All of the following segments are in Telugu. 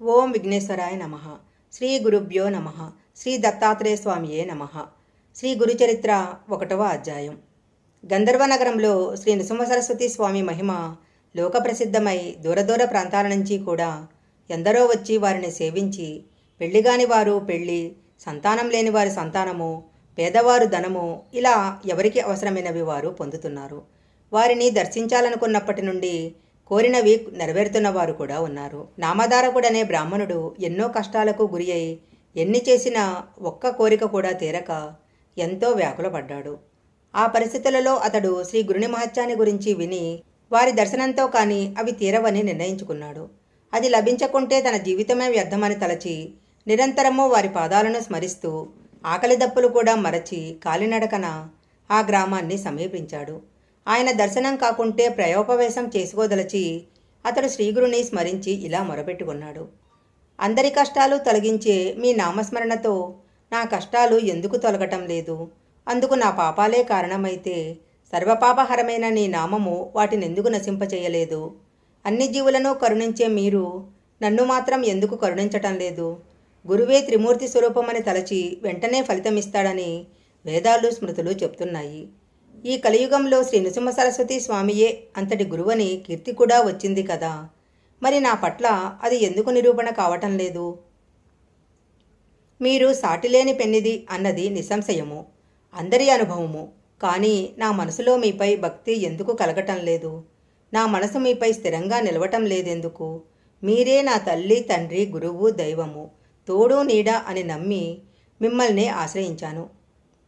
ఓం విఘ్నేశ్వరాయ నమ. శ్రీ గురుభ్యో నమ. శ్రీ దత్తాత్రేయ స్వామియే నమ. శ్రీ గురుచరిత్ర ఒకటవ అధ్యాయం. గంధర్వ నగరంలో శ్రీ నృసింహ సరస్వతి స్వామి మహిమ లోకప్రసిద్ధమై దూరదూర ప్రాంతాల నుంచి కూడా ఎందరో వచ్చి వారిని సేవించి పెళ్ళిగాని వారు పెళ్ళి సంతానం లేని వారి సంతానము పేదవారు ధనము ఇలా ఎవరికి అవసరమైనవి వారు పొందుతున్నారు. వారిని దర్శించాలనుకున్నప్పటి నుండి కోరినవి నెరవేరుతున్న వారు కూడా ఉన్నారు. నామధారకుడనే బ్రాహ్మణుడు ఎన్నో కష్టాలకు గురి అయి ఎన్ని చేసినా ఒక్క కోరిక కూడా తీరక ఎంతో వ్యాకులపడ్డాడు. ఆ పరిస్థితులలో అతడు శ్రీ గురుని మహత్యాన్ని గురించి విని వారి దర్శనంతో కానీ అవి తీరవని నిర్ణయించుకున్నాడు. అది లభించకుంటే తన జీవితమే వ్యర్థమని తలచి నిరంతరము వారి పాదాలను స్మరిస్తూ ఆకలి దప్పులు కూడా మరచి కాలినడకన ఆ గ్రామాన్ని సమీపించాడు. ఆయన దర్శనం కాకుంటే ప్రయోపవేశం చేసుకోదలచి అతడు శ్రీగురుని స్మరించి ఇలా మొరపెట్టుకున్నాడు. అందరి కష్టాలు తొలగించే మీ నామస్మరణతో నా కష్టాలు ఎందుకు తొలగటం లేదు? అందుకు నా పాపాలే కారణమైతే సర్వపాపహరమైన నీ నామము వాటిని ఎందుకు నశింపచేయలేదు అన్ని జీవులను కరుణించే మీరు నన్ను మాత్రం ఎందుకు కరుణించటం లేదు? గురువే త్రిమూర్తి స్వరూపమని తలచి వెంటనే ఫలితమిస్తాడని వేదాలు స్మృతులు చెప్తున్నాయి. ఈ కలియుగంలో శ్రీ నృసింహ సరస్వతి స్వామియే అంతటి గురువని కీర్తి కూడా వచ్చింది కదా. మరి నా పట్ల అది ఎందుకు నిరూపణ కావటం లేదు? మీరు సాటిలేని పెన్నిది అన్నది నిస్సంశయము అందరి అనుభవము. కానీ నా మనసులో మీపై భక్తి ఎందుకు కలగటం లేదు? నా మనసు మీపై స్థిరంగా నిలవటం లేదెందుకు? మీరే నా తల్లి తండ్రి గురువు దైవము తోడు నీడ అని నమ్మి మిమ్మల్ని ఆశ్రయించాను.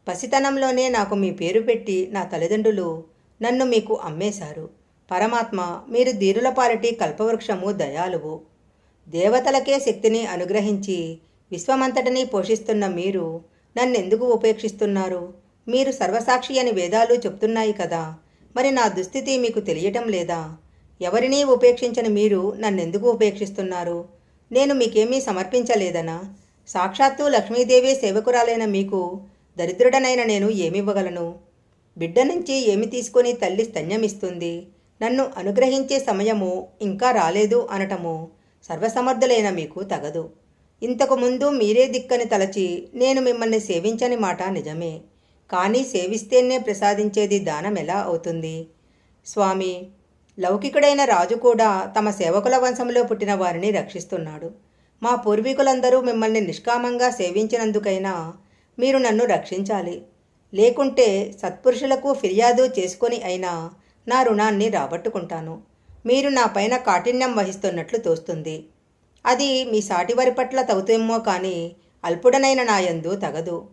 పసితనంలోనే నాకు మీ పేరు పెట్టి నా తల్లిదండ్రులు నన్ను మీకు అమ్మేశారు. పరమాత్మ మీరు ధీరుల పాలిటి కల్పవృక్షము దయాలువు దేవతలకే శక్తిని అనుగ్రహించి విశ్వమంతటినీ పోషిస్తున్న మీరు నన్నెందుకు ఉపేక్షిస్తున్నారు? మీరు సర్వసాక్షి అని వేదాలు చెప్తున్నాయి కదా మరి నా దుస్థితి మీకు తెలియటం లేదా? ఎవరినీ ఉపేక్షించని మీరు నన్నెందుకు ఉపేక్షిస్తున్నారు? నేను మీకేమీ సమర్పించలేదనా? సాక్షాత్తు లక్ష్మీదేవి సేవకురాలైన మీకు దరిద్రుడనైన నేను ఏమివ్వగలను? బిడ్డ నుంచి ఏమి తీసుకొని తల్లి స్తన్యమిస్తుంది? నన్ను అనుగ్రహించే సమయము ఇంకా రాలేదు అనటము సర్వసమర్థులైన మీకు తగదు. ఇంతకు ముందు మీరే దిక్కని తలచి నేను మిమ్మల్ని సేవించని మాట నిజమే. కానీ సేవిస్తేనే ప్రసాదించేది దానం ఎలా అవుతుంది? స్వామి లౌకికుడైన రాజు కూడా తమ సేవకుల వంశంలో పుట్టిన వారిని రక్షిస్తున్నాడు. మా పూర్వీకులందరూ మిమ్మల్ని నిష్కామంగా సేవించినందుకైనా మీరు నన్ను రక్షించాలి. లేకుంటే సత్పురుషులకు ఫిర్యాదు చేసుకొని అయినా నా రుణాన్ని రాబట్టుకుంటాను. మీరు నా పైన కాఠిన్యం వహిస్తున్నట్లు తోస్తుంది. అది మీ సాటివారి పట్ల తగుతేమో కానీ అల్పుడనైన నాయందు తగదు.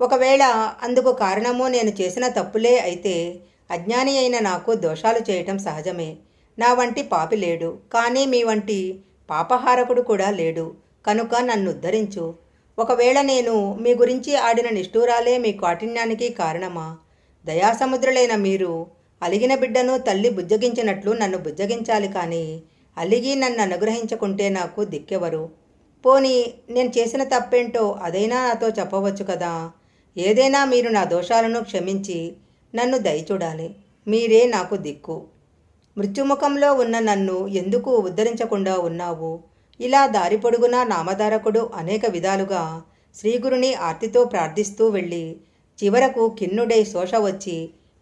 ఒకవేళ అందుకు కారణము నేను చేసిన తప్పులే అయితే అజ్ఞాని అయిన నాకు దోషాలు చేయటం సహజమే. నా వంటి పాపి లేడు. కానీ మీ వంటి పాపహారకుడు కూడా లేడు. కనుక నన్ను ఉద్ధరించు. ఒకవేళ నేను మీ గురించి ఆడిన నిష్ఠూరాలే మీ కాఠిన్యానికి కారణమా? దయాసముద్రులైన మీరు అలిగిన బిడ్డను తల్లి బుజ్జగించినట్లు నన్ను బుజ్జగించాలి కానీ అలిగి నన్ను అనుగ్రహించకుంటే నాకు దిక్కెవరు? పోనీ నేను చేసిన తప్పేంటో అదైనా నాతో చెప్పవచ్చు కదా? ఏదైనా మీరు నా దోషాలను క్షమించి నన్ను దయచూడాలి. మీరే నాకు దిక్కు. మృత్యుముఖంలో ఉన్న నన్ను ఎందుకు ఉద్ధరించకుండా ఉన్నావు? ఇలా దారి పొడుగునా నామధారకుడు అనేక విధాలుగా శ్రీగురుని ఆర్తితో ప్రార్థిస్తూ వెళ్ళి చివరకు కిన్నుడై శోష వచ్చి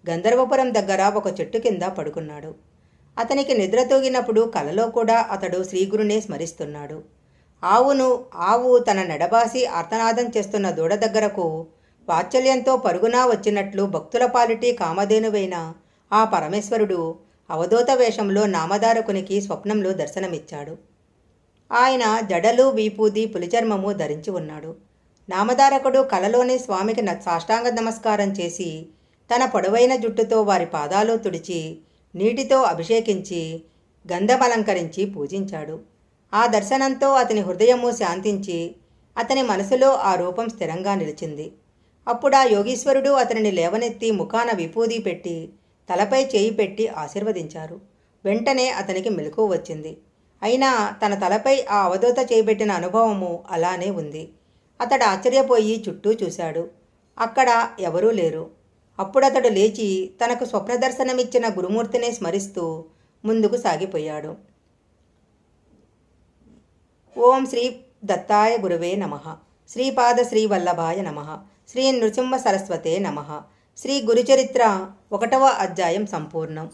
గంధర్వపురం దగ్గర ఒక చెట్టు కింద పడుకున్నాడు. అతనికి నిద్ర తూగినప్పుడు కలలో కూడా అతడు శ్రీగురునే స్మరిస్తున్నాడు. ఆవును ఆవు తన నెడబాసి ఆర్తనాదం చేస్తున్న దూడ దగ్గరకు వాత్సల్యంతో పరుగునా వచ్చినట్లు భక్తుల పాలిటి కామధేనువైన ఆ పరమేశ్వరుడు అవధూత వేషంలో నామధారకునికి స్వప్నంలో దర్శనమిచ్చాడు. ఆయన జడలు వీపూది పులిచర్మము ధరించి ఉన్నాడు. నామధారకుడు కలలోని స్వామికి సాష్టాంగ నమస్కారం చేసి తన పొడవైన జుట్టుతో వారి పాదాలు తుడిచి నీటితో అభిషేకించి గంధమలంకరించి పూజించాడు. ఆ దర్శనంతో అతని హృదయము శాంతించి అతని మనసులో ఆ రూపం స్థిరంగా నిలిచింది. అప్పుడా యోగీశ్వరుడు అతనిని లేవనెత్తి ముఖాన విపూది పెట్టి తలపై చేయి పెట్టి ఆశీర్వదించారు. వెంటనే అతనికి మెలకువ వచ్చింది. అయినా తన తలపై ఆ అవధూత చేయబెట్టిన అనుభవము అలానే ఉంది. అతడు ఆశ్చర్యపోయి చుట్టూ చూశాడు. అక్కడ ఎవరూ లేరు. అప్పుడతడు లేచి తనకు స్వప్నదర్శనమిచ్చిన గురుమూర్తిని స్మరిస్తూ ముందుకు సాగిపోయాడు. ఓం శ్రీ దత్తాయ గురువే నమ. శ్రీపాద శ్రీ వల్లభాయ నమ. శ్రీ నృసింహ సరస్వతే నమ. శ్రీ గురుచరిత్ర ఒకటవ అధ్యాయం సంపూర్ణం.